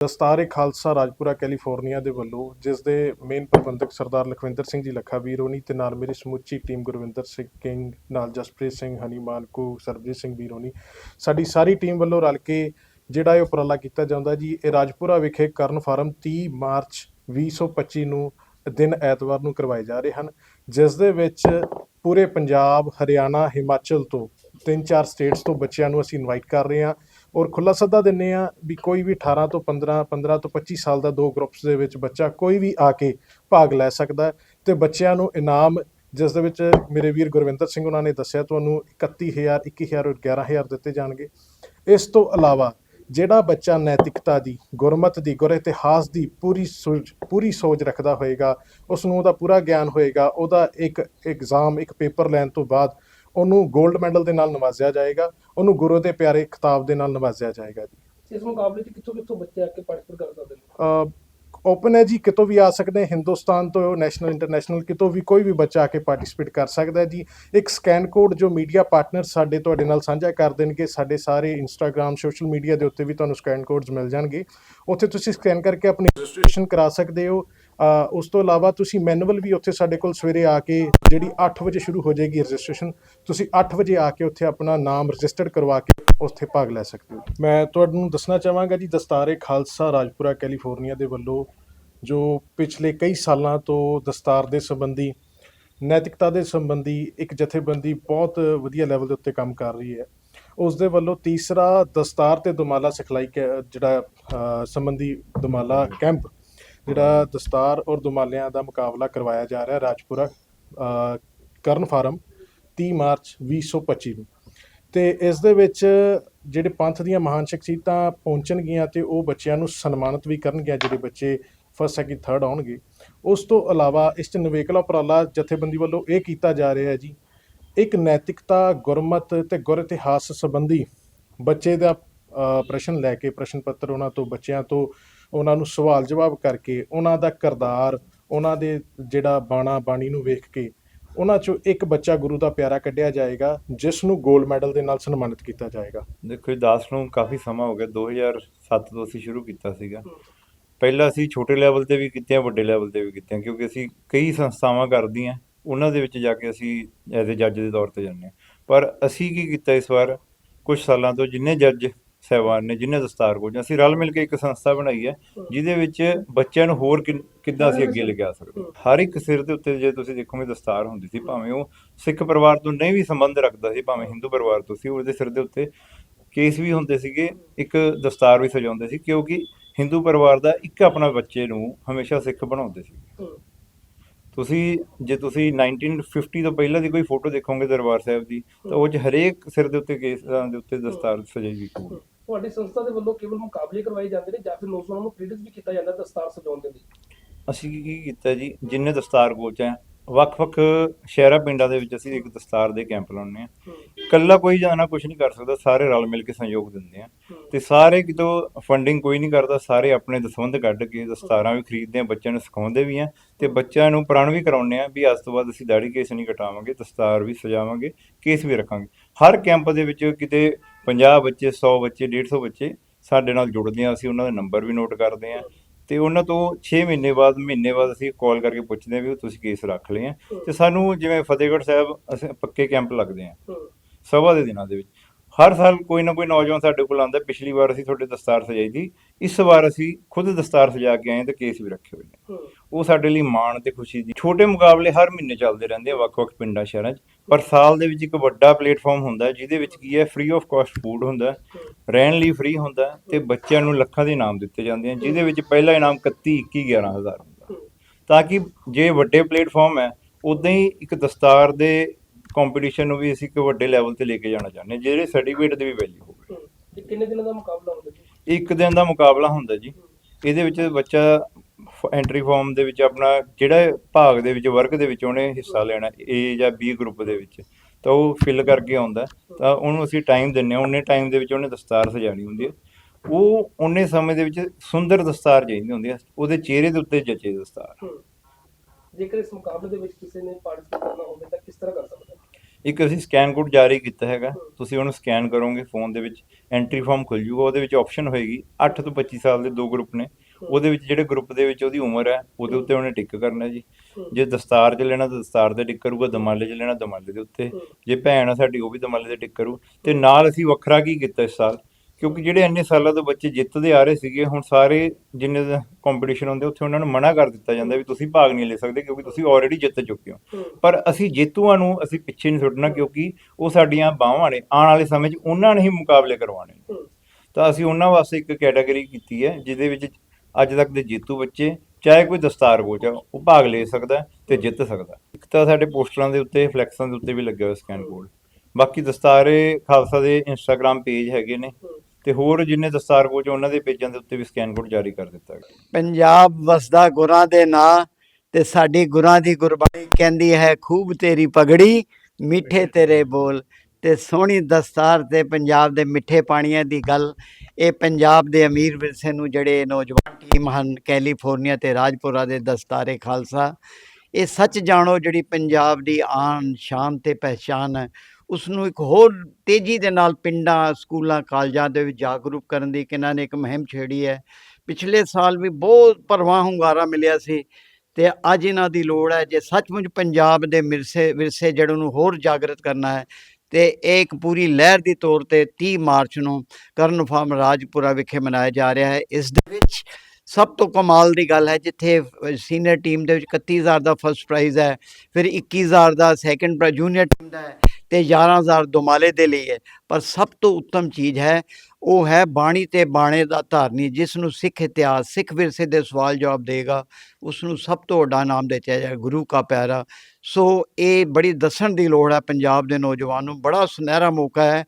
ਦਸਤਾਰੇ Khalsa Rajpura, California ਦੇ ਵੱਲੋਂ, ਜਿਸ ਦੇ ਮੇਨ ਪ੍ਰਬੰਧਕ ਸਰਦਾਰ ਲਖਵਿੰਦਰ ਸਿੰਘ ਜੀ ਲੱਖਾ ਵੀਰ ਹੋਣੀ ਤੇ ਨਾਲ ਮੇਰੀ ਸਮੁੱਚੀ ਟੀਮ ਗੁਰਵਿੰਦਰ ਸਿੰਘ ਕਿੰਗ ਨਾਲ ਜਸਪ੍ਰੀਤ ਸਿੰਘ ਹਨੀਮਾਨਕੋ ਸਰਬਜੀਤ ਸਿੰਘ ਵੀਰ ਹੋਣੀ ਸਾਡੀ ਸਾਰੀ ਟੀਮ ਵੱਲੋਂ ਰਲ ਕੇ ਜਿਹੜਾ ਇਹ ਉਪਰਾਲਾ ਕੀਤਾ ਜਾਂਦਾ ਜੀ, ਇਹ ਰਾਜਪੁਰਾ ਵਿਖੇ ਕਰਨ ਫਾਰਮ 30 ਮਾਰਚ 2025 ਨੂੰ ਦਿਨ ਐਤਵਾਰ ਨੂੰ ਕਰਵਾਏ ਜਾ ਰਹੇ ਹਨ, ਜਿਸ ਦੇ ਵਿੱਚ ਪੂਰੇ ਪੰਜਾਬ, ਹਰਿਆਣਾ, ਹਿਮਾਚਲ ਤੋਂ ਤਿੰਨ ਚਾਰ ਸਟੇਟਸ ਤੋਂ ਬੱਚਿਆਂ ਨੂੰ ਅਸੀਂ ਇਨਵਾਈਟ ਕਰ ਰਹੇ ਹਾਂ। ਔਰ ਖੁੱਲਾ ਸੱਦਾ ਦਿੰਨੇ ਆ ਵੀ ਕੋਈ ਵੀ 18 ਤੋਂ 15 15 ਤੋਂ 25 ਸਾਲ ਦਾ ਦੋ ਗਰੁੱਪਸ ਦੇ ਵਿੱਚ ਬੱਚਾ ਕੋਈ ਵੀ ਆ ਕੇ ਭਾਗ ਲੈ ਸਕਦਾ ਹੈ ਤੇ ਬੱਚਿਆਂ ਨੂੰ ਇਨਾਮ ਜਿਸ ਦੇ ਵਿੱਚ ਮੇਰੇ ਵੀਰ ਗੁਰਵਿੰਦਰ ਸਿੰਘ ਉਹਨਾਂ ਨੇ ਦੱਸਿਆ, ਤੁਹਾਨੂੰ 31000 21000 ਔਰ 11000 ਦਿੱਤੇ ਜਾਣਗੇ। ਇਸ ਤੋਂ ਇਲਾਵਾ ਜਿਹੜਾ ਬੱਚਾ ਨੈਤਿਕਤਾ ਦੀ, ਗੁਰਮਤ ਦੀ, ਗੁਰ ਇਤਿਹਾਸ ਦੀ ਪੂਰੀ ਸੋਚ ਪੂਰੀ ਸੋਚ ਰੱਖਦਾ ਹੋਏਗਾ ਉਸ ਨੂੰ ਉਹਦਾ ਪੂਰਾ ਗਿਆਨ ਹੋਏਗਾ, ਉਹਦਾ ਇੱਕ ਐਗਜ਼ਾਮ ਇੱਕ ਪੇਪਰ ਲੈਣ ਤੋਂ ਬਾਅਦ ਉਹਨੂੰ 골ਡ ਮੈਡਲ ਦੇ ਨਾਲ ਨਵਾਜ਼ਿਆ ਜਾਏਗਾ ਉਹਨੂੰ ਗੁਰੂ ਦੇ ਪਿਆਰੇ ਖਿਤਾਬ ਦੇ ਨਾਲ ਨਵਾਜ਼ਿਆ ਜਾਏਗਾ ਜੀ। ਇਸ ਮੁਕਾਬਲੇ 'ਚ ਕਿੱਥੋਂ ਕਿੱਥੋਂ ਬੱਚੇ ਆ ਕੇ ਪਾਰਟਿਸਿਪੇਟ ਕਰ ਸਕਦੇ ਨੇ ਓਪਨ ਹੈ ਜੀ ਕਿਤੋਂ ਵੀ ਆ ਸਕਦੇ ਹੈ ਹਿੰਦੁਸਤਾਨ ਤੋਂ ਨੈਸ਼ਨਲ ਇੰਟਰਨੈਸ਼ਨਲ ਕਿਤੋਂ ਵੀ ਕੋਈ ਵੀ ਬੱਚਾ ਆ ਕੇ ਪਾਰਟਿਸਿਪੇਟ ਕਰ ਸਕਦਾ ਜੀ। ਇੱਕ ਸਕੈਨ ਕੋਡ ਜੋ ਮੀਡੀਆ ਪਾਰਟਨਰ ਸਾਡੇ ਤੁਹਾਡੇ ਨਾਲ ਸਾਂਝਾ ਕਰ ਦੇਣਗੇ ਸਾਡੇ ਸਾਰੇ ਇੰਸਟਾਗ੍ਰam ਸੋਸ਼ਲ ਮੀਡੀਆ ਦੇ ਉੱਤੇ ਵੀ ਤੁਹਾਨੂੰ ਸਕੈਨ ਕੋਡਸ ਮਿਲ ਜਾਣਗੇ। ਉੱਥੇ ਤੁਸੀਂ ਸਕੈਨ ਕਰਕੇ ਆਪਣੀ ਰਜਿਸਟ੍ਰੇਸ਼ਨ ਕਰਾ ਸਕਦੇ ਹੋ। ਉਸ ਤੋਂ ਇਲਾਵਾ ਤੁਸੀਂ ਮੈਨੂਅਲ ਵੀ ਉੱਥੇ ਸਾਡੇ ਕੋਲ ਸਵੇਰੇ ਆ ਕੇ ਜਿਹੜੀ 8 ਵਜੇ ਸ਼ੁਰੂ ਹੋ ਜਾਏਗੀ ਰਜਿਸਟ੍ਰੇਸ਼ਨ, ਤੁਸੀਂ 8 ਵਜੇ ਆ ਕੇ ਉੱਥੇ ਆਪਣਾ ਨਾਮ ਰਜਿਸਟਰ ਕਰਵਾ ਕੇ ਉੱਥੇ ਭਾਗ ਲੈ ਸਕਦੇ ਹੋ। ਮੈਂ ਤੁਹਾਨੂੰ ਦੱਸਣਾ ਚਾਹਾਂਗਾ ਜੀ ਦਸਤਾਰੇ ਖਾਲਸਾ ਰਾਜਪੁਰਾ, ਕੈਲੀਫੋਰਨੀਆ ਦੇ ਵੱਲੋਂ, ਜੋ ਪਿਛਲੇ ਕਈ ਸਾਲਾਂ ਤੋਂ ਦਸਤਾਰ ਦੇ ਸੰਬੰਧੀ, ਨੈਤਿਕਤਾ ਦੇ ਸੰਬੰਧੀ ਇੱਕ ਜਥੇਬੰਦੀ ਬਹੁਤ ਵਧੀਆ ਲੈਵਲ ਦੇ ਉੱਤੇ ਕੰਮ ਕਰ ਰਹੀ ਹੈ। ਉਸ ਦੇ ਵੱਲੋਂ ਤੀਸਰਾ ਦਸਤਾਰ ਤੇ ਦੁਮਾਲਾ ਸਿਖਲਾਈ ਕੈ- ਜਿਹੜਾ ਸੰਬੰਧੀ ਦੁਮਾਲਾ ਕੈਂਪ ਜਿਹੜਾ ਦਸਤਾਰ ਔਰ ਦੁਮਾਲਿਆਂ ਦਾ ਮੁਕਾਬਲਾ ਕਰਵਾਇਆ ਜਾ ਰਿਹਾ ਰਾਜਪੁਰਾ ਕਰਨ ਫਾਰਮ 30 ਮਾਰਚ 2025 ਨੂੰ। ਤੇ ਇਸ ਦੇ ਵਿੱਚ ਜਿਹੜੇ ਪੰਥ ਦੀਆਂ ਮਹਾਨ ਸ਼ਖਸੀਅਤਾਂ ਪਹੁੰਚਣਗੀਆਂ ਤੇ ਉਹ ਬੱਚਿਆਂ ਨੂੰ ਸਨਮਾਨਿਤ ਵੀ ਕਰਨਗੇ ਜਿਹੜੇ ਬੱਚੇ ਫਸਟ ਸੈਕਿੰਡ ਥਰਡ ਆਉਣਗੇ। ਉਸ ਤੋਂ ਇਲਾਵਾ ਇਸ ਚ ਨਵੇਕਲਾ ਉਪਰਾਲਾ ਜਥੇਬੰਦੀ ਵੱਲੋਂ ਇਹ ਕੀਤਾ ਜਾ ਰਿਹਾ ਹੈ ਜੀ, ਇੱਕ ਨੈਤਿਕਤਾ, ਗੁਰਮਤ ਤੇ ਗੁਰ ਇਤਿਹਾਸ ਸੰਬੰਧੀ ਬੱਚੇ ਦਾ ਪ੍ਰਸ਼ਨ ਲੈ ਕੇ ਪ੍ਰਸ਼ਨ ਪੱਤਰ ਉਹਨਾਂ ਤੋਂ, ਬੱਚਿਆਂ ਤੋਂ ਉਹਨਾਂ ਨੂੰ ਸਵਾਲ ਜਵਾਬ ਕਰਕੇ ਉਹਨਾਂ ਦਾ ਕਿਰਦਾਰ, ਉਹਨਾਂ ਦੇ ਜਿਹੜਾ ਬਾਣਾ ਬਾਣੀ ਨੂੰ ਵੇਖ ਕੇ ਉਹਨਾਂ ਚੋਂ ਇੱਕ ਬੱਚਾ ਗੁਰੂ ਦਾ ਪਿਆਰਾ ਕੱਢਿਆ ਜਾਏਗਾ, ਜਿਸ ਨੂੰ 골ਡ ਮੈਡਲ ਦੇ ਨਾਲ ਸਨਮਾਨਿਤ ਕੀਤਾ ਜਾਏਗਾ। ਦੇਖੋ ਜੀ ਦਾਸ ਨੂੰ ਕਾਫੀ ਸਮਾਂ ਹੋ ਗਿਆ 2007 ਤੋਂ ਅਸੀਂ ਸ਼ੁਰੂ ਕੀਤਾ ਸੀਗਾ। ਪਹਿਲਾਂ ਅਸੀਂ ਛੋਟੇ ਲੈਵਲ ਤੇ ਵੀ ਕੀਤੀਆਂ ਵੱਡੇ ਲੈਵਲ ਤੇ ਵੀ ਕੀਤੀਆਂ ਕਿਉਂਕਿ ਅਸੀਂ ਕਈ ਸੰਸਥਾਵਾਂ ਕਰਦੀਆਂ, ਉਹਨਾਂ ਦੇ ਵਿੱਚ ਜਾ ਕੇ ਅਸੀਂ ਐਜ਼ ਅ ਜੱਜ ਦੇ ਤੌਰ ਤੇ ਜਾਂਦੇ ਹਾਂ। ਪਰ ਅਸੀਂ ਕੀ ਕੀਤਾ ਇਸ ਵਾਰ? ਕੁਝ ਸਾਲਾਂ ਤੋਂ ਜਿੰਨੇ ਜੱਜ ਸਹਿਬਾਨ ਨੇ ਜਿੰਨੇ ਦਸਤਾਰ ਕੋਚ ਅਸੀਂ ਰਲ ਮਿਲ ਕੇ ਇੱਕ ਸੰਸਥਾ ਬਣਾਈ ਹੈ, ਜਿਹਦੇ ਵਿੱਚ ਬੱਚਿਆਂ ਨੂੰ ਹੋਰ ਕਿੰਨ- ਕਿੱਦਾਂ ਅਸੀਂ ਅੱਗੇ ਲਿਜਾ ਸਕਦੇ ਹਰ ਇੱਕ ਸਿਰ ਦੇ ਉੱਤੇ ਜੇ ਤੁਸੀਂ ਦੇਖੋਗੇ ਦਸਤਾਰ ਹੁੰਦੀ ਸੀ, ਭਾਵੇਂ ਉਹ ਸਿੱਖ ਪਰਿਵਾਰ ਤੋਂ ਨਹੀਂ ਵੀ ਸੰਬੰਧ ਰੱਖਦਾ ਸੀ, ਭਾਵੇਂ ਹਿੰਦੂ ਪਰਿਵਾਰ ਤੋਂ ਸੀ ਉਹਦੇ ਸਿਰ ਦੇ ਉੱਤੇ ਕੇਸ ਵੀ ਹੁੰਦੇ ਸੀਗੇ, ਇੱਕ ਦਸਤਾਰ ਵੀ ਸਜਾਉਂਦੇ ਸੀ, ਕਿਉਂਕਿ ਹਿੰਦੂ ਪਰਿਵਾਰ ਦਾ ਇੱਕ ਆਪਣਾ ਬੱਚੇ ਨੂੰ ਹਮੇਸ਼ਾ ਸਿੱਖ ਬਣਾਉਂਦੇ ਸੀ। ਤੁਸੀਂ ਜੇ ਤੁਸੀਂ 1950 ਤੋਂ ਪਹਿਲਾਂ ਦੀ ਕੋਈ ਫੋਟੋ ਦੇਖੋਗੇ ਦਰਬਾਰ ਸਾਹਿਬ ਦੀ ਤਾਂ ਉਹ 'ਚ ਹਰੇਕ ਸਿਰ ਦੇ ਉੱਤੇ ਕੇਸਾਂ ਦੇ ਉੱਤੇ ਦਸਤਾਰ ਸਜਾਈ ਹੋਈ ਹੋਊਗੀ ਤੁਹਾਡੀ ਸੰਸਥਾ ਦੇ ਵੱਲੋਂ ਕੇਵਲ ਮੁਕਾਬਲੇ ਕਰਵਾਏ ਜਾਂਦੇ ਨੇ ਜਾਂ ਫਿਰ ਨੌਜਵਾਨਾਂ ਨੂੰ ਪ੍ਰੇਰਿਤ ਵੀ ਕੀਤਾ ਜਾਂਦਾ ਦਸਤਾਰ ਸਜਾਉਣ ਦੇ ਲਈ? ਅਸੀਂ ਕੀ ਕੀਤਾ ਜੀ ਜਿੰਨੇ ਦਸਤਾਰ ਕੋਚ ਹੈ ਵੱਖ-ਵੱਖ ਸ਼ਹਿਰਾਂ ਪਿੰਡਾਂ ਦੇ ਵਿੱਚ ਅਸੀਂ ਇੱਕ ਦਸਤਾਰ ਦੇ ਕੈਂਪ ਲਾਉਂਦੇ ਆ ਇਕੱਲਾ ਕੋਈ ਜਾਣਾ ਕੁਝ ਨਹੀਂ ਕਰ ਸਕਦਾ ਸਾਰੇ ਰਲ ਮਿਲ ਕੇ ਸਹਿਯੋਗ ਦਿੰਦੇ ਆ ਤੇ ਸਾਰੇ ਕਿਤੋਂ ਫੰਡਿੰਗ ਕੋਈ ਨਹੀਂ ਕਰਦਾ ਸਾਰੇ ਆਪਣੇ ਦਸਵੰਧ ਕੱਢ ਕੇ ਦਸਤਾਰਾਂ ਵੀ ਖਰੀਦਦੇ ਆ ਬੱਚਿਆਂ ਨੂੰ ਸਿਖਾਉਂਦੇ ਵੀ ਆ ਤੇ ਬੱਚਿਆਂ ਨੂੰ ਪ੍ਰਣ ਵੀ ਕਰਾਉਂਦੇ ਆ ਵੀ ਅੱਜ ਤੋਂ ਬਾਅਦ ਅਸੀਂ ਦਾੜੀ ਕੇਸ ਨਹੀਂ ਕਟਾਵਾਂਗੇ ਦਸਤਾਰ ਵੀ ਸਜਾਵਾਂਗੇ ਕੇਸ ਵੀ ਰੱਖਾਂਗੇ। ਹਰ ਕੈਂਪ ਦੇ ਵਿੱਚ ਕਿਤੇ 50 ਬੱਚੇ 100 ਬੱਚੇ 150 ਬੱਚੇ ਸਾਡੇ ਨਾਲ ਜੁੜਦੇ ਆ ਅਸੀਂ ਉਹਨਾਂ ਦੇ ਨੰਬਰ ਵੀ ਨੋਟ ਕਰਦੇ ਆ ਤੇ ਉਹਨਾਂ ਤੋਂ 6 ਮਹੀਨੇ ਬਾਅਦ ਮਹੀਨੇ ਬਾਅਦ ਅਸੀਂ ਕਾਲ ਕਰਕੇ ਪੁੱਛਦੇ ਆ ਵੀ ਤੁਸੀਂ ਕੇਸ ਰੱਖ ਲਏ ਆ। ਤੇ ਸਾਨੂੰ ਜਿਵੇਂ ਫਤਿਹਗੜ੍ਹ ਸਾਹਿਬ ਅਸੀਂ ਪੱਕੇ ਕੈਂਪ ਲੱਗਦੇ ਆ। ਸਭਾ ਦੇ ਦਿਨਾਂ ਦੇ ਵਿੱਚ। ਹਰ ਸਾਲ ਕੋਈ ਨਾ ਕੋਈ ਨੌਜਵਾਨ ਸਾਡੇ ਕੋਲ ਆਉਂਦਾ। ਪਿਛਲੀ ਵਾਰ ਅਸੀਂ ਤੁਹਾਡੇ ਦਸਤਾਰ ਸਜਾਈ ਸੀ। ਇਸ ਵਾਰ ਅਸੀਂ ਖੁਦ ਦਸਤਾਰ ਸਜਾ ਕੇ ਆਏ ਤੇ ਕੇਸ ਵੀ ਰੱਖੇ ਹੋਏ ਨੇ। ਉਹ ਸਾਡੇ ਲਈ ਮਾਣ ਤੇ ਖੁਸ਼ੀ ਦੀ ਛੋਟੇ ਮੁਕਾਬਲੇ ਹਰ ਮਹੀਨੇ ਚੱਲਦੇ ਰਹਿੰਦੇ ਆ ਵੱਖ-ਵੱਖ ਪਿੰਡਾਂ ਸ਼ਹਿਰਾਂ 'ਚ। ਪਰ ਸਾਲ ਦੇ ਵਿੱਚ ਇੱਕ ਵੱਡਾ ਪਲੇਟਫਾਰਮ ਹੁੰਦਾ ਜਿਹਦੇ ਵਿੱਚ ਕੀ ਹੈ ਫ੍ਰੀ ਆਫ ਕਾਸਟ ਫੂਡ ਹੁੰਦਾ ਰਹਿਣ ਲਈ ਫ੍ਰੀ ਹੁੰਦਾ ਤੇ ਬੱਚਿਆਂ ਨੂੰ ਲੱਖਾਂ ਦੇ ਇਨਾਮ ਦਿੱਤੇ ਜਾਂਦੇ ਆ ਜਿਹਦੇ ਵਿੱਚ ਪਹਿਲਾ ਇਨਾਮ 31 21 11000 ਹੁੰਦਾ। ਤਾਂ ਕਿ ਜੇ ਵੱਡੇ ਪਲੇਟਫਾਰਮ ਹੈ ਉਦਾਂ ਹੀ ਇੱਕ ਦਸਤਾਰ ਦੇ ਕੰਪੀਟੀਸ਼ਨ ਨੂੰ ਵੀ ਅਸੀਂ ਇੱਕ ਵੱਡੇ ਲੈਵਲ ਤੇ ਲੈ ਕੇ ਜਾਣਾ ਚਾਹੁੰਦੇ ਹਾਂ ਜਿਹੜੇ ਸਰਟੀਫਿਕੇਟ ਦੀ ਵੀ ਵੈਲਿਊ ਹੋਵੇ। ਤੇ ਕਿੰਨੇ ਦਿਨਾਂ ਦਾ ਮੁਕਾਬਲਾ ਹੁੰਦਾ ਜੀ? ਇੱਕ ਦਿਨ ਦਾ ਮੁਕਾਬਲਾ ਹੁੰਦਾ ਜੀ। ਇਹਦੇ ਵਿੱਚ ਬੱਚਾ ਐਂਟਰੀ ਫਾਰਮ ਦੇ ਵਿੱਚ ਆਪਣਾ ਜਿਹੜਾ ਭਾਗ ਦੇ ਵਿੱਚ ਵਰਗ ਦੇ ਵਿੱਚ ਉਹਨੇ ਹਿੱਸਾ ਲੈਣਾ A ਜਾਂ B ਗਰੁੱਪ ਦੇ ਵਿੱਚ। ਤਾਂ ਉਹ ਫਿਲ ਕਰਕੇ ਆਉਂਦਾ ਤਾਂ ਉਹਨੂੰ ਅਸੀਂ ਟਾਈਮ ਦਿੰਨੇ ਆ ਉਹਨੇ ਟਾਈਮ ਦੇ ਵਿੱਚ ਉਹਨੇ ਦਸਤਾਰ ਸਜਾਣੀ ਹੁੰਦੀ ਹੈ। ਉਹ ਉਹਨੇ ਸਮੇਂ ਦੇ ਵਿੱਚ ਸੁੰਦਰ ਦਸਤਾਰ ਚਾਹੀਦੀ ਹੁੰਦੀ ਹੈ। ਉਹਦੇ ਚਿਹਰੇ ਦੇ ਉੱਤੇ ਜੱਚੇ ਦਸਤਾਰ। ਜੇਕਰ ਇਸ ਮੁਕਾਬਲੇ ਦੇ ਵਿੱਚ ਕਿਸੇ ਨੇ ਪਾਰਟਿਸਿਪੇਟ ਕਰਨਾ ਹੋਵੇ ਤਾਂ ਕਿਸ ਤਰ੍ਹਾਂ ਕਰ ਸਕਦਾ ਇੱਕ ਅਸੀਂ ਸਕੈਨ ਕੋਡ ਜਾਰੀ ਕੀਤਾ ਹੈਗਾ। ਤੁਸੀਂ ਉਹਨੂੰ ਸਕੈਨ ਕਰੋਗੇ ਫੋਨ ਦੇ ਵਿੱਚ ਐਂਟਰੀ ਫਾਰਮ ਖੁੱਲ ਜੂਗਾ, ਉਹਦੇ ਵਿੱਚ ਆਪਸ਼ਨ ਹੋਏਗੀ 8 ਤੋਂ 25 ਸਾਲ ਦੇ ਦੋ ਗਰੁੱਪ ਨੇ। ਉਹਦੇ ਵਿੱਚ ਜਿਹੜੇ ਗਰੁੱਪ ਦੇ ਵਿੱਚ ਉਹਦੀ ਉਮਰ ਹੈ, ਉਹਦੇ ਉੱਤੇ ਉਹਨੇ ਟਿਕ ਕਰਨਾ ਜੀ। ਜੇ ਦਸਤਾਰ 'ਚ ਲੈਣਾ ਤਾਂ ਦਸਤਾਰ ਤੇ ਟਿਕ ਕਰੂਗਾ, ਦਮਾਲੇ 'ਚ ਲੈਣਾ, ਦਮਾਲੇ ਦੇ ਉੱਤੇ। ਜੇ ਭੈਣ ਆ ਸਾਡੀ, ਉਹ ਵੀ ਦਮਾਲੇ ਤੇ ਟਿਕ ਕਰੂ। ਤੇ ਨਾਲ ਅਸੀਂ ਵੱਖਰਾ ਕੀ ਕੀਤਾ ਇਸ ਸਾਲ? ਕਿਉਂਕਿ ਜਿਹੜੇ ਇੰਨੇ ਸਾਲਾਂ ਤੋਂ ਬੱਚੇ ਜਿੱਤਦੇ ਆ ਰਹੇ ਸੀਗੇ ਹੁਣ ਸਾਰੇ ਜਿੰਨੇ ਕੰਪੀਟੀਸ਼ਨ ਹੁੰਦੇ ਉੱਥੇ ਉਹਨਾਂ ਨੂੰ ਮਨਾ ਕਰ ਦਿੱਤਾ ਜਾਂਦਾ ਵੀ ਤੁਸੀਂ ਭਾਗ ਨਹੀਂ ਲੈ ਸਕਦੇ ਕਿਉਂਕਿ ਤੁਸੀਂ ਆਲਰੇਡੀ ਜਿੱਤ ਚੁੱਕੇ ਹੋ। ਪਰ ਅਸੀਂ ਜੇਤੂਆਂ ਨੂੰ ਅਸੀਂ ਪਿੱਛੇ ਨਹੀਂ ਛੱਡਣਾ ਕਿਉਂਕਿ ਉਹ ਸਾਡੀਆਂ ਬਾਹਾਂ ਨੇ ਆਉਣ ਵਾਲੇ ਸਮੇਂ 'ਚ ਉਹਨਾਂ ਨੇ ਹੀ ਮੁਕਾਬਲੇ ਕਰਵਾਉਣੇ। ਤਾਂ ਅਸੀਂ ਉਹਨਾਂ ਵਾਸਤੇ ਇੱਕ ਕੈਟਾਗਰੀ ਕੀਤੀ ਹੈ ਜਿਹਦੇ ਵਿੱਚ ਅੱਜ ਤੱਕ ਦੇ ਜੇਤੂ ਬੱਚੇ ਚਾਹੇ ਕੋਈ ਦਸਤਾਰ ਕੋਚ ਆ ਉਹ ਭਾਗ ਲੈ ਸਕਦਾ ਤੇ ਜਿੱਤ ਸਕਦਾ। ਇੱਕ ਤਾਂ ਸਾਡੇ ਪੋਸਟਰਾਂ ਦੇ ਉੱਤੇ ਫਲੈਕਸਾਂ ਦੇ ਉੱਤੇ ਵੀ ਲੱਗਿਆ ਹੋਇਆ ਸਕੈਨ ਕੋਡ ਬਾਕੀ ਦਸਤਾਰੇ ਖਾਲਸਾ ਦੇ ਇੰਸਟਾਗ੍ਰam ਪੇਜ ਹੈਗੇ ਨੇ। ਤੇ ਹੋਰ ਜਿੰਨੇ ਦਸਤਾਰ ਕੋਚ ਉਹਨਾਂ ਦੇ ਪੇਜਾਂ ਦੇ ਉੱਤੇ ਵੀ ਸਕੈਨ ਕੋਡ ਜਾਰੀ ਕਰ ਦਿੱਤਾ ਗਿਆ। ਪੰਜਾਬ ਵਸਦਾ ਗੁਰਾਂ ਦੇ ਨਾਂ ਤੇ ਸਾਡੀ ਗੁਰਾਂ ਦੀ ਗੁਰਬਾਣੀ ਕਹਿੰਦੀ ਹੈ, ਖੂਬ ਤੇਰੀ ਪਗੜੀ, ਮਿੱਠੇ ਤੇਰੇ ਬੋਲ। ਤੇ ਸੋਹਣੀ ਦਸਤਾਰ ਤੇ ਪੰਜਾਬ ਦੇ ਮਿੱਠੇ ਪਾਣੀਆਂ ਦੀ ਗੱਲ, ਇਹ ਪੰਜਾਬ ਦੇ ਅਮੀਰ ਵਿਰਸੇ ਨੂੰ ਜਿਹੜੇ ਨੌਜਵਾਨ ਟੀਮ ਹਨ, ਕੈਲੀਫੋਰਨੀਆ ਤੇ ਰਾਜਪੁਰਾ ਦੇ ਦਸਤਾਰੇ ਖਾਲਸਾ, ਇਹ ਸੱਚ ਜਾਣੋ ਜਿਹੜੀ ਪੰਜਾਬ ਦੀ ਆਨ ਸ਼ਾਨ ਤੇ ਪਹਿਚਾਨ ਹੈ। ਉਸ ਨੂੰ ਇੱਕ ਹੋਰ ਤੇਜ਼ੀ ਦੇ ਨਾਲ ਪਿੰਡਾਂ, ਸਕੂਲਾਂ, ਕਾਲਜਾਂ ਦੇ ਵਿੱਚ ਜਾਗਰੂਕ ਕਰਨ ਦੀ ਕਿਨਾਂ ਨੇ ਇੱਕ ਮੁਹਿੰਮ ਛੇੜੀ ਹੈ। ਪਿਛਲੇ ਸਾਲ ਵੀ ਬਹੁਤ ਭਰਵਾਂ ਹੁੰਗਾਰਾ ਮਿਲਿਆ ਸੀ ਤੇ ਅੱਜ ਇਹਨਾਂ ਦੀ ਲੋੜ ਹੈ ਜੇ ਸੱਚਮੁੱਚ ਪੰਜਾਬ ਦੇ ਵਿਰਸੇ ਵਿਰਸੇ ਜਿਹੜੇ ਨੂੰ ਹੋਰ ਜਾਗਰਤ ਕਰਨਾ ਹੈ ਤੇ ਇਹ ਇੱਕ ਪੂਰੀ ਲਹਿਰ ਦੀ ਤੌਰ ਤੇ 30 ਮਾਰਚ ਨੂੰ ਕਰਨ ਫਾਰਮ ਰਾਜਪੁਰਾ ਵਿਖੇ ਮਨਾਇਆ ਜਾ ਰਿਹਾ ਹੈ। ਇਸ ਦੇ ਵਿੱਚ ਸਭ ਤੋਂ ਕਮਾਲ ਦੀ ਗੱਲ ਹੈ ਜਿੱਥੇ ਸੀਨੀਅਰ ਟੀਮ ਦੇ ਵਿੱਚ 31000 ਦਾ ਫਰਸਟ ਪ੍ਰਾਈਜ਼ ਹੈ, ਫਿਰ 21000 ਦਾ ਸੈਕੰਡ ਪ੍ਰਾਈਜ਼ ਜੂਨੀਅਰ ਟੀਮ ਦਾ ਹੈ। ਤੇ 11000 ਦੁਮਾਲੇ ਦੇ ਲਈ ਹੈ। ਪਰ ਸਭ ਤੋਂ ਉੱਤਮ ਚੀਜ਼ ਹੈ, ਉਹ ਹੈ ਬਾਣੀ ਤੇ ਬਾਣੇ ਦਾ ਧਾਰਨੀ, ਜਿਸ ਨੂੰ ਸਿੱਖ ਇਤਿਹਾਸ, ਸਿੱਖ ਵਿਰਸੇ ਦੇ ਸਵਾਲ ਜਵਾਬ ਦੇਗਾ ਉਸ ਨੂੰ ਸਭ ਤੋਂ ਵੱਡਾ ਨਾਮ ਦਿੱਤਾ ਜਾਏ ਗੁਰੂ ਕਾ ਪਿਆਰਾ। ਸੋ ਇਹ ਬੜੀ ਦੱਸਣ ਦੀ ਲੋੜ ਹੈ ਪੰਜਾਬ ਦੇ ਨੌਜਵਾਨ ਨੂੰ। ਬੜਾ ਸੁਨਹਿਰਾ ਮੌਕਾ ਹੈ,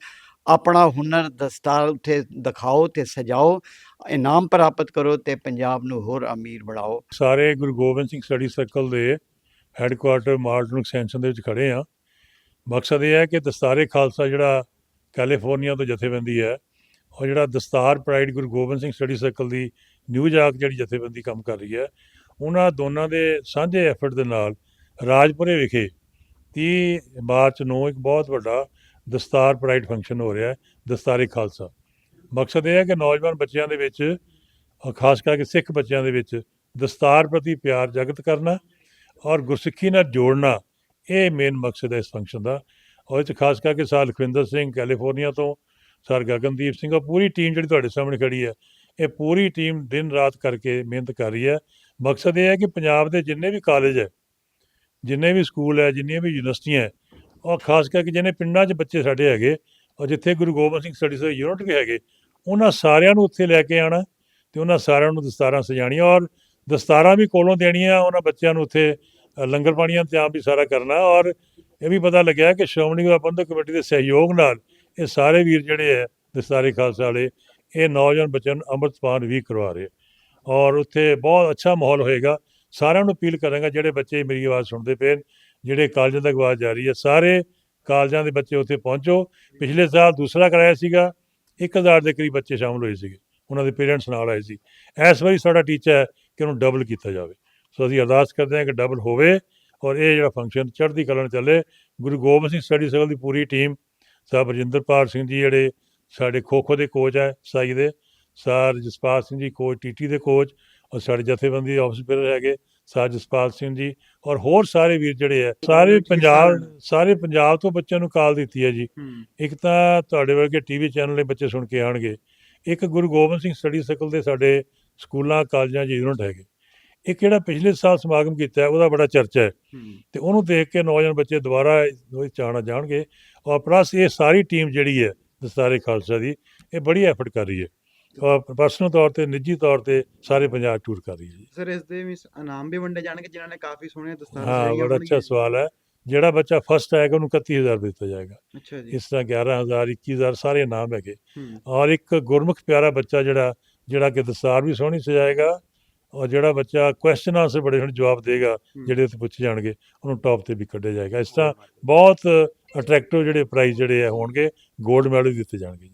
ਆਪਣਾ ਹੁਨਰ ਦਸਤਾਰ ਉੱਥੇ ਦਿਖਾਓ ਤੇ ਸਜਾਓ, ਇਨਾਮ ਪ੍ਰਾਪਤ ਕਰੋ ਤੇ ਪੰਜਾਬ ਨੂੰ ਹੋਰ ਅਮੀਰ ਬਣਾਓ। ਸਾਰੇ ਗੁਰੂ ਗੋਬਿੰਦ ਸਿੰਘ ਸਟੱਡੀ ਸਰਕਲ ਦੇ ਹੈੱਡਕੁਆਰਟਰ ਮਾਰਟਨ ਐਕਸਟੈਂਸ਼ਨ ਦੇ ਵਿੱਚ ਖੜੇ ਆ ਮਕਸਦ ਇਹ ਹੈ ਕਿ ਦਸਤਾਰੇ ਖਾਲਸਾ ਜਿਹੜਾ ਕੈਲੀਫੋਰਨੀਆ ਤੋਂ ਜਥੇਬੰਦੀ ਹੈ, ਔਰ ਜਿਹੜਾ ਦਸਤਾਰ pride Guru Gobind Singh study circle ਦੀ ਨਿਊਯਾਰਕ ਜਿਹੜੀ ਜਥੇਬੰਦੀ ਕੰਮ ਕਰ ਰਹੀ ਹੈ, ਉਹਨਾਂ ਦੋਨਾਂ ਦੇ ਸਾਂਝੇ ਐਫਰਟ ਦੇ ਨਾਲ ਰਾਜਪੁਰੇ ਵਿਖੇ 30 ਮਾਰਚ ਨੂੰ ਇੱਕ ਬਹੁਤ ਵੱਡਾ ਦਸਤਾਰ ਪ੍ਰਾਈਡ ਫੰਕਸ਼ਨ ਹੋ ਰਿਹਾ ਹੈ, ਦਸਤਾਰੇ ਖਾਲਸਾ। ਮਕਸਦ ਇਹ ਹੈ ਕਿ ਨੌਜਵਾਨ ਬੱਚਿਆਂ ਦੇ ਵਿੱਚ, ਔਰ ਖਾਸ ਕਰਕੇ ਸਿੱਖ ਬੱਚਿਆਂ ਦੇ ਵਿੱਚ ਦਸਤਾਰ ਪ੍ਰਤੀ ਪਿਆਰ ਜਗਤ ਕਰਨਾ, ਔਰ ਗੁਰਸਿੱਖੀ ਨਾਲ ਜੋੜਨਾ ਇਹ ਮੇਨ ਮਕਸਦ ਹੈ ਇਸ ਫੰਕਸ਼ਨ ਦਾ। ਔਰ ਇਹ 'ਚ ਖਾਸ ਕਰਕੇ ਸਰ ਲਖਵਿੰਦਰ ਸਿੰਘ ਕੈਲੀਫੋਰਨੀਆ ਤੋਂ ਸਰ ਗਗਨਦੀਪ ਸਿੰਘ, ਔਰ ਪੂਰੀ ਟੀਮ ਜਿਹੜੀ ਤੁਹਾਡੇ ਸਾਹਮਣੇ ਖੜੀ ਹੈ, ਇਹ ਪੂਰੀ ਟੀਮ ਦਿਨ ਰਾਤ ਕਰਕੇ ਮਿਹਨਤ ਕਰ ਰਹੀ ਹੈ। ਮਕਸਦ ਇਹ ਹੈ ਕਿ ਪੰਜਾਬ ਦੇ ਜਿੰਨੇ ਵੀ ਕਾਲਜ ਹੈ, ਜਿੰਨੇ ਵੀ ਸਕੂਲ ਹੈ, ਜਿੰਨੀਆਂ ਵੀ ਯੂਨੀਵਰਸਿਟੀਆਂ ਹੈ, ਔਰ ਖਾਸ ਕਰਕੇ ਜਿਹਨੇ ਪਿੰਡਾਂ 'ਚ ਬੱਚੇ ਸਾਡੇ ਹੈਗੇ, ਔਰ ਜਿੱਥੇ Guru Gobind Singh study circle unit ਵੀ ਹੈਗੇ, ਉਹਨਾਂ ਸਾਰਿਆਂ ਨੂੰ ਉੱਥੇ ਲੈ ਕੇ ਆਣਾ ਤੇ ਉਹਨਾਂ ਸਾਰਿਆਂ ਨੂੰ ਦਸਤਾਰਾਂ ਸਜਾਣੀਆਂ ਔਰ ਦਸਤਾਰਾਂ ਵੀ ਕੋਲੋਂ ਦੇਣੀਆਂ, ਉਹਨਾਂ ਬੱਚਿਆਂ ਨੂੰ ਉੱਥੇ ਲੰਗਰ ਪਾਣੀਆਂ ਦਾ ਇੰਤਜ਼ਾਮ ਵੀ ਸਾਰਾ ਕਰਨਾ ਔਰ ਇਹ ਵੀ ਪਤਾ ਲੱਗਿਆ ਕਿ ਸ਼੍ਰੋਮਣੀ ਪ੍ਰਬੰਧਕ ਕਮੇਟੀ ਦੇ ਸਹਿਯੋਗ ਨਾਲ ਇਹ ਸਾਰੇ ਵੀਰ ਜਿਹੜੇ ਹੈ, ਦਸਤਾਰੇ ਖਾਲਸਾ ਵਾਲੇ, ਇਹ ਨੌਜਵਾਨ ਬੱਚਿਆਂ ਨੂੰ ਅੰਮ੍ਰਿਤਪਾਨ ਵੀ ਕਰਵਾ ਰਹੇ ਔਰ ਉੱਥੇ ਬਹੁਤ ਅੱਛਾ ਮਾਹੌਲ ਹੋਏਗਾ। ਸਾਰਿਆਂ ਨੂੰ ਅਪੀਲ ਕਰਾਂਗਾ, ਜਿਹੜੇ ਬੱਚੇ ਮੇਰੀ ਆਵਾਜ਼ ਸੁਣਦੇ ਪਏ ਜਿਹੜੇ ਕਾਲਜਾਂ ਤੱਕ ਆਵਾਜ਼ ਜਾ ਰਹੀ ਹੈ, ਸਾਰੇ ਕਾਲਜਾਂ ਦੇ ਬੱਚੇ ਉੱਥੇ ਪਹੁੰਚੋ। ਪਿਛਲੇ ਸਾਲ ਦੂਸਰਾ ਕਰਾਇਆ ਸੀਗਾ 1000 ਦੇ ਕਰੀਬ ਬੱਚੇ ਸ਼ਾਮਲ ਹੋਏ ਸੀਗੇ। ਉਹਨਾਂ ਦੇ ਪੇਰੈਂਟਸ ਨਾਲ ਆਏ ਸੀ। ਇਸ ਵਾਰੀ ਸਾਡਾ ਟੀਚਾ ਹੈ ਕਿ ਉਹਨੂੰ ਡਬਲ ਕੀਤਾ ਜਾਵੇ। ਸੋ ਅਸੀਂ ਅਰਦਾਸ ਕਰਦੇ ਹਾਂ ਕਿ ਡਬਲ ਹੋਵੇ ਔਰ ਇਹ ਜਿਹੜਾ ਫੰਕਸ਼ਨ ਚੜ੍ਹਦੀ ਕਲਾ ਨਾਲ ਚੱਲੇ। ਗੁਰੂ ਗੋਬਿੰਦ ਸਿੰਘ ਸਟੱਡੀ ਸਰਕਲ ਦੀ ਪੂਰੀ ਟੀਮ ਸਾਹਿਬ ਰਜਿੰਦਰਪਾਲ ਸਿੰਘ ਜੀ ਜਿਹੜੇ ਸਾਡੇ ਖੋ-ਖੋ ਦੇ ਕੋਚ ਹੈ ਸਾਈ ਦੇ sir Jaspal Singh ji coach TT ਦੇ ਕੋਚ ਔਰ ਸਾਡੇ ਜਥੇਬੰਦੀ ਆਫਿਸਰ ਹੈਗੇ ਸਰ ਜਸਪਾਲ ਸਿੰਘ ਜੀ ਔਰ ਹੋਰ ਸਾਰੇ ਵੀਰ ਜਿਹੜੇ ਹੈ ਸਾਰੇ ਪੰਜਾਬ ਸਾਰੇ ਪੰਜਾਬ ਤੋਂ ਬੱਚਿਆਂ ਨੂੰ ਕਾਲ ਦਿੱਤੀ ਹੈ ਜੀ। ਇੱਕ ਤਾਂ ਤੁਹਾਡੇ ਵਰਗੇ ਟੀਵੀ ਚੈਨਲ ਦੇ ਬੱਚੇ ਸੁਣ ਕੇ ਆਣਗੇ ਇੱਕ ਗੁਰੂ ਗੋਬਿੰਦ ਸਿੰਘ ਸਟੱਡੀ ਸਰਕਲ ਦੇ ਸਾਡੇ ਸਕੂਲਾਂ ਕਾਲਜਾਂ 'ਚ ਯੂਨਿਟ ਹੈਗੇ। ਇੱਕ ਜਿਹੜਾ ਪਿਛਲੇ ਸਾਲ ਸਮਾਗਮ ਕੀਤਾ ਉਹਦਾ ਬੜਾ ਚਰਚਾ ਹੈ। ਤੇ ਉਹਨੂੰ ਦੇਖ ਕੇ ਨੌਜਵਾਨ ਬੱਚੇ ਦੁਬਾਰਾ ਉਹ ਚਾਹਣਾ ਜਾਣਗੇ ਔਰ ਪਲੱਸ ਇਹ ਸਾਰੀ ਟੀਮ ਜਿਹੜੀ ਹੈ ਦਸਤਾਰੇ ਖਾਲਸਾ ਦੀ ਇਹ ਬੜੀ ਐਫਰਟ ਕਰ ਰਹੀ ਹੈ। ਔਰ ਪਰਸਨਲ ਤੌਰ ਤੇ ਨਿੱਜੀ ਤੌਰ ਤੇ ਸਾਰੇ ਪੰਜਾਬ ਟੂਰ ਕਰ ਰਹੀ ਹੈ ਜੀ। ਸਰ ਇਸ ਦੇ ਵਿੱਚ ਇਨਾਮ ਵੀ ਵੰਡੇ ਜਾਣਗੇ ਜਿਨ੍ਹਾਂ ਨੇ ਕਾਫੀ ਸੋਹਣੇ ਦਸਤਾਰ ਹਾਂ ਬੜਾ ਅੱਛਾ। ਸਵਾਲ ਹੈ। ਜਿਹੜਾ ਬੱਚਾ ਫਸਟ ਆਏਗਾ ਉਹਨੂੰ 31000 ਦਿੱਤਾ ਜਾਏਗਾ। ਅੱਛਾ ਜੀ। ਇਸ ਤਰ੍ਹਾਂ 11000 21000 ਸਾਰੇ ਇਨਾਮ ਹੈਗੇ। ਔਰ ਇੱਕ ਗੁਰਮੁਖ ਪਿਆਰਾ ਬੱਚਾ ਜਿਹੜਾ ਜਿਹੜਾ ਕਿ ਦਸਤਾਰ ਵੀ ਸੋਹਣੀ ਸਜਾਏਗਾ ਔਰ ਜਿਹੜਾ ਬੱਚਾ ਕੁਐਸਚਨ ਆਨਸਰ ਬੜੇ ਸੋਹਣੇ ਜਵਾਬ ਦੇਗਾ। ਜਿਹੜੇ ਉੱਥੇ ਪੁੱਛੇ ਜਾਣਗੇ ਉਹਨੂੰ ਟੌਪ ਤੇ ਵੀ ਕੱਢਿਆ ਜਾਏਗਾ। ਇਸ ਤਰ੍ਹਾਂ ਬਹੁਤ ਅਟਰੈਕਟਿਵ ਜਿਹੜੇ ਪ੍ਰਾਈਜ਼ ਜਿਹੜੇ ਆ ਹੋਣਗੇ 골ਡ ਮੈਡਲ ਦਿੱਤੇ ਜਾਣਗੇ